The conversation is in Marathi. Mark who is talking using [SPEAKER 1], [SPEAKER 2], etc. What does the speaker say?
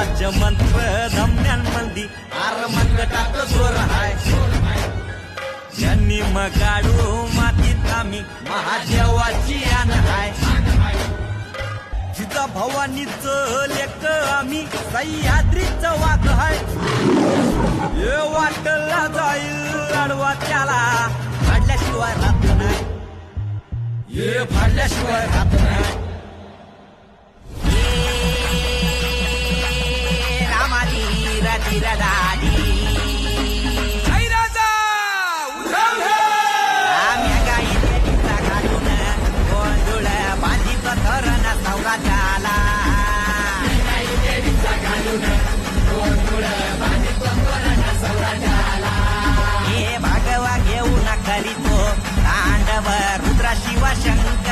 [SPEAKER 1] स्वराज्य मंत्र धमन्यांमंदी आर मनगटात जोर हाय. ज्यांनी मगाडू गाडू मातीत आम्ही महादेवाची आण हाय. जिजा भवानीच लेक आम्ही सह्याद्रीच वाघ हाय. हे वाटला जाईल अडवा त्याला फाडल्याशिवाय राहत नाही. हे फाडल्याशिवाय राहत नाही. रामाली राजी आम्ही गाई तिचा घालून गोंधळ बांधित धरण सौरा झाला हे भागवा घेऊन करीतो तांडव रुद्रा शिवा शंकर